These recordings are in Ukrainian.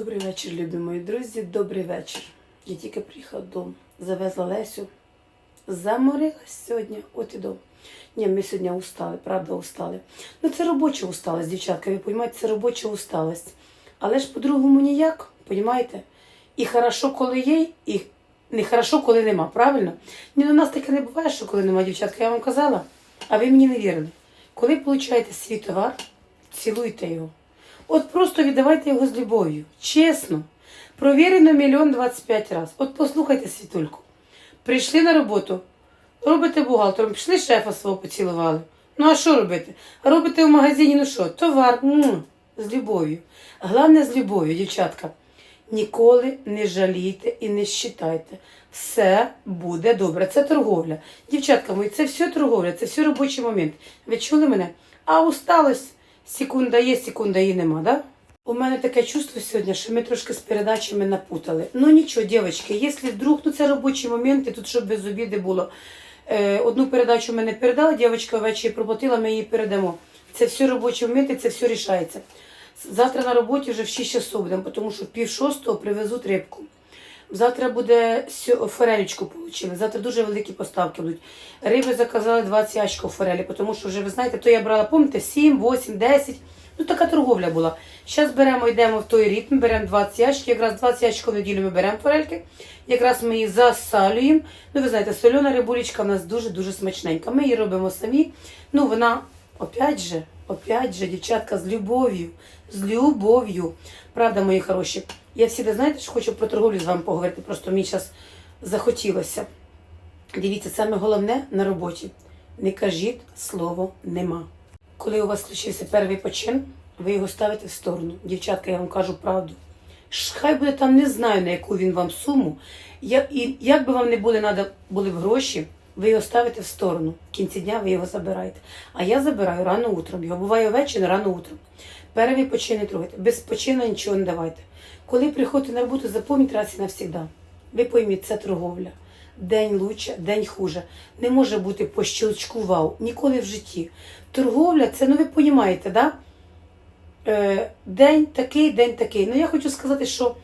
Добрий вечір, любі мої друзі. Добрий вечір. Я тільки приїхала додому, завезла Лесю. Заморилась сьогодні, от і до. Ні, ми сьогодні устали, правда, устали. Ну, це робоча усталость, дівчатка, ви розумієте, це робоча усталость. Але ж по-другому ніяк, розумієте? І хорошо, коли є, і не коли нема, правильно? Ні, ну, у нас таке не буває, що коли нема, дівчатка, я вам казала, а ви мені не вірили. Коли получаєте свій товар, цілуйте його. От просто віддавайте його з любов'ю. Чесно. Провірено мільйон 25 разів. От послухайте світульку. Прийшли на роботу, робите бухгалтером, пішли шефа свого поцілували. Ну а що робити? Робите в магазині, ну що, товар м, з любов'ю. Головне з любов'ю, дівчатка. Ніколи не жалійте і не щитайте. Все буде добре. Це торговля. Дівчатка мої, це все торговля, це все робочий момент. Ви чули мене? А усталость секунда є, секунда її нема, да? У мене таке чувство сьогодні, що ми трошки з передачами напутали. Ну нічого, дівчатки, якщо вдруг, ну це робочі моменти, тут щоб без обіди було. Е, одну передачу мене передала, дівчинка ввечері проплатила, ми її передамо. Це все робочі моменти, це все рішається. Завтра на роботі вже в 6 часов будемо, тому що пів шостого привезуть рибку. Завтра буде форелечку получили. Завтра дуже великі поставки будуть. Риби заказали 20 ящиків форелі, тому що вже ви знаєте, то я брала, пам'ятаєте, 7, 8, 10. Ну така торговля була. Зараз беремо, йдемо в той ритм, беремо 20 ящиків, якраз 20 ящиків в неділю ми беремо форельки. Якраз ми її засалюємо. Ну, ви знаєте, сольона рибулечка в нас дуже-дуже смачненька. Ми її робимо самі. Ну, вона, опять же, опять же, дівчатка, з любов'ю. З любов'ю. Правда, мої хороші. Я всі, знаєте, що хочу про торговлю з вами поговорити. Просто мені зараз захотілося. Дивіться, саме головне на роботі. Не кажіть слово нема. Коли у вас случився перший почин, ви його ставите в сторону. Дівчатка, я вам кажу правду. Хай буде там, не знаю, на яку він вам суму. Я, і як би вам не були надо, були б гроші, ви його ставите в сторону. В кінці дня ви його забираєте. А я забираю рано утром. Його буває ввечері, рано утром. Перший почин не трогайте. Без почину нічого не давайте. Коли приходите на роботу, запам'ятайте раз і навсігда. Ви пойміть, це торговля. День лучше, день хуже. Не може бути по щелчку вау. Ніколи в житті. Торговля, це, ну ви розумієте, да? Е, день такий, день такий. Ну я хочу сказати, що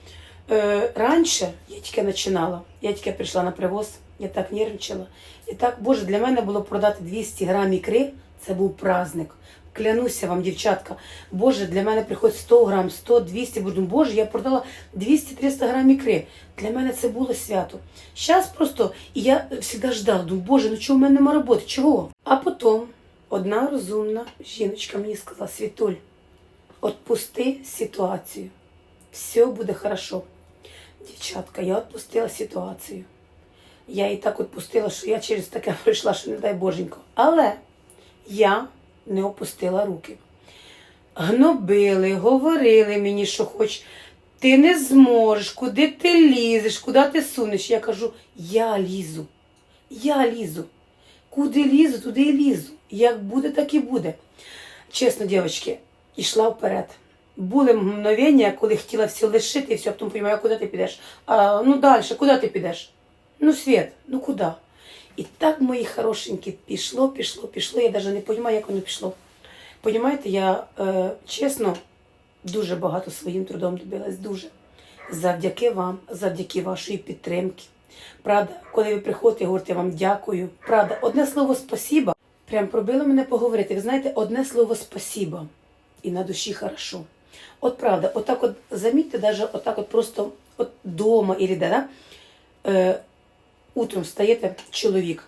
е, раніше я тільки починала, я тільки прийшла на привоз, я так нервничала. І так, Боже, для мене було продати 200 грам ікри, це був праздник. Клянуся вам, дівчатка. Боже, для мене приходить 100 грам, 100, 200, буду, Боже, я продала 200-300 грам ікри. Для мене це було свято. Зараз просто, і я завжди ждала, думаю, Боже, ну чого в мене нема роботи? Чого? А потім одна розумна жіночка мені сказала, Світуль, отпусти ситуацію. Все буде хорошо. Дівчатка, я відпустила ситуацію. Я її так відпустила, що я через таке пройшла, що не дай боженько. Але я не опустила руки. Гнобили, говорили мені, що хоч ти не зможеш, куди ти лізеш, куди ти сунеш. Я кажу, я лізу. Я лізу. Куди лізу, туди і лізу. Як буде, так і буде. Чесно, дівчатки, йшла вперед. Були мгновення, коли хотіла все лишити, і все, а потім розумію, куди ти підеш? А, ну далі, куди ти підеш? Ну, Світ, ну куди? І так, мої хорошенькі, пішло, пішло, пішло. Я навіть не розумію, як воно пішло. Понімаєте, я е, чесно дуже багато своїм трудом добилась, дуже. Завдяки вам, завдяки вашої підтримки. Правда, коли ви приходите, говорите вам дякую. Правда, одне слово спасіба прям пробило мене поговорити. Ви знаєте, одне слово спасіба. І на душі хорошо. От правда, от замітьте, даже отак от просто от дома і де, да? Е, утром встаєте чоловік.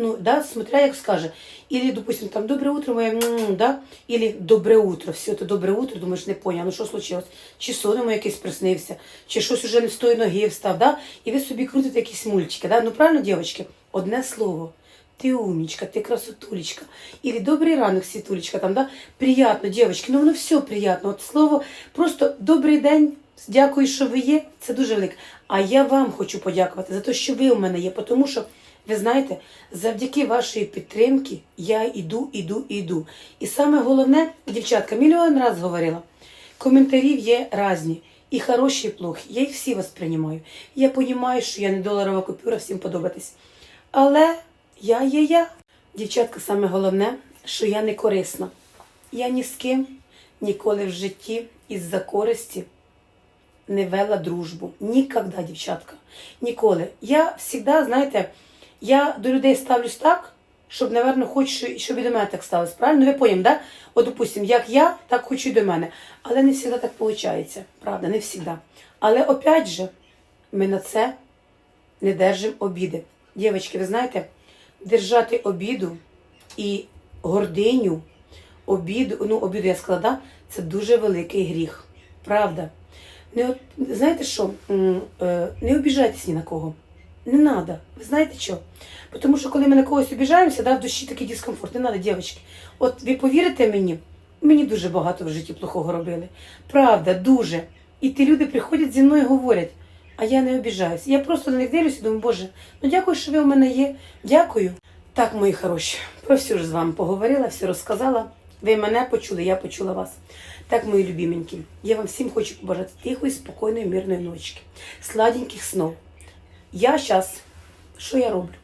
Ну, да, смотря як скаже. Или, допустим, там добре утро, моє, м, да? Или добре утро. Все це добре утро, думаєш, не поняв, ну що случилось? Чи сон якийсь приснився, чи щось уже не з тої ноги встав, да? І ви собі крутите якісь мультики, да? Ну правильно, дівчатки? Одне слово. Ти умничка, ти красотулечка. Или добрий ранок, світулечка, там, да? Приятно, дівчатки, ну воно все приятно. От слово, просто добрий день, дякую, що ви є, це дуже велике. А я вам хочу подякувати за те, що ви у мене є, тому що, ви знаєте, завдяки вашої підтримки я йду, іду, іду. І саме головне, дівчатка, мільйон раз говорила, коментарів є різні. І хороші, і плохі. Я їх всі восприймаю. Я розумію, що я не доларова купюра, всім подобатись. Але я є я. Дівчатка, саме головне, що я не корисна. Я ні з ким ніколи в житті із-за користі не вела дружбу. Ніколи, дівчатка. Ніколи. Я завжди, знаєте, я до людей ставлюсь так, щоб, напевно, хочу, щоб і до мене так сталося. Правильно? Ви поїм, да? От, допустим, як я, так хочу і до мене. Але не завжди так виходить. Правда, не завжди. Але опять же, ми на це не держимо обіди. Дівчатки, ви знаєте, держати обіду і гординю, обіду, ну, обіду я сказала, да, це дуже великий гріх. Правда. Не, знаєте що? Е, Не обіжайтесь ні на кого. Не треба. Ви знаєте що? Тому що коли ми на когось обіжаємося, да, в душі такий дискомфорт. Не треба, дівчатки. От ви повірите мені, мені дуже багато в житті плохого робили. Правда, дуже. І ті люди приходять зі мною і говорять, а я не обіжаюсь. Я просто на них дивлюся і думаю, Боже, ну дякую, що ви у мене є. Дякую. Так, мої хороші, про все ж з вами поговорила, все розказала. Ви мене почули, я почула вас. Так, мої любименькі, я вам всім хочу побажати тихої, спокійної, мирної ночки, сладеньких снов. Я зараз, що я роблю?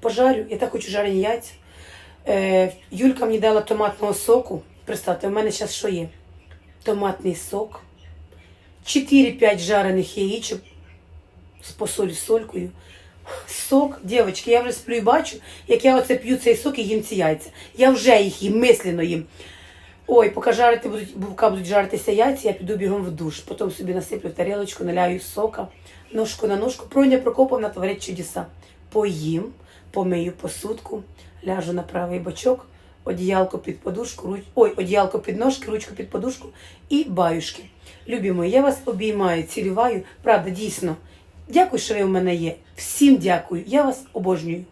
Пожарю, я так хочу жарені яйця. Е, Юлька мені дала томатного соку. Представте, у мене зараз що є? Томатний сок, 4-5 жарених яєчок з посоль солькою. Сок, дівчатки, я вже сплю і бачу, як я оце п'ю цей сок і їм ці яйця. Я вже їх їм, мислено їм. Ой, поки жарити будуть, поки будуть жаритися яйця, я піду бігом в душ. Потім собі насиплю в тарілочку, наляю сока, ножку на ножку. Проня Прокоповна творить чудеса. Поїм, помию посудку, ляжу на правий бочок, одіялко під подушку, руч... ой, одіялко під ножки, ручку під подушку і баюшки. Любі мої, я вас обіймаю, цілюваю. Правда, дійсно. Дякую, що ви в мене є. Всім дякую. Я вас обожнюю.